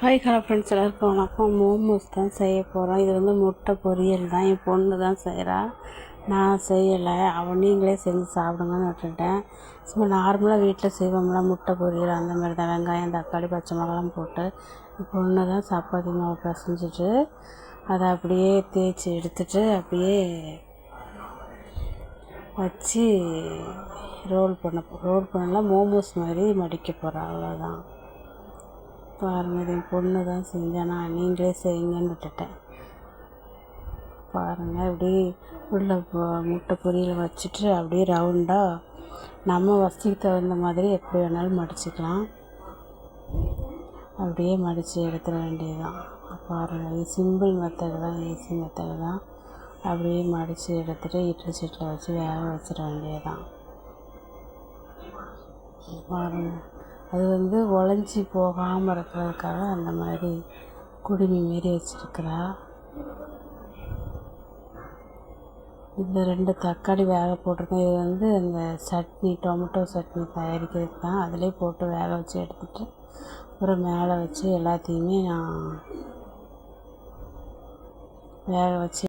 Hi hello friends எல்லாருக்கும் வணக்கம். மோமோஸ் தான் செய்ய போகிறோம் இது வந்து முட்டை பொரியல் தான். என் பொண்ணு தான் செய்கிறா நான் செய்யலை. அவன் நீங்களே செஞ்சு சாப்பிடுங்கன்னு விட்டுட்டேன். சும்மா நார்மலாக வீட்டில் செய்வோம்ல முட்டை பொரியல் அந்த மாதிரி தான். வெங்காயம் தக்காளி பச்சை மிளகாலாம் போட்டு என் பொண்ணு தான் சப்பாத்தி மாவு பிசைஞ்சிட்டு அதை அப்படியே தேய்ச்சி எடுத்துட்டு அப்படியே வச்சு ரோல் பண்ண ரோல் பண்ணலாம் மோமோஸ் மாதிரி மடிக்க போகிறேன் அவ்வளோதான் பாருங்கள் என் பொண்ணு தான் செஞ்சேன்? நான் நீங்களே செய்யுங்கன்னு விட்டுட்டேன். பாருங்கள் இப்படி உள்ள முட்டை பொரியல் வச்சுட்டு அப்படியே ரவுண்டாக நம்ம வசதிக்கு தகுந்த மாதிரி எப்படி வேணாலும் மடிச்சுக்கலாம். அப்படியே மடித்து எடுத்துட வேண்டியதுதான். பாருங்கள் இது சிம்பிள் மெத்தடு தான் ஈஸி மெத்தடு தான். அப்படியே மடித்து எடுத்துகிட்டு இட்லி சீட்டில் வச்சு வேக வச்சிட வேண்டியதுதான். பாருங்கள் அது வந்து ஒழைஞ்சி போகாமல் இருக்கிறதுக்காக அந்த மாதிரி குடுமி மாரி வச்சுருக்குறா. இந்த ரெண்டு தக்காளி வேக போட்டிருக்கேன். இது வந்து அந்த சட்னி டொமேட்டோ சட்னி தயாரிக்கிறதுக்கு தான். அதிலே போட்டு வேக வச்சு எடுத்துகிட்டு அப்புறம் மேலே வச்சு எல்லாத்தையுமே நான் வேக வச்சு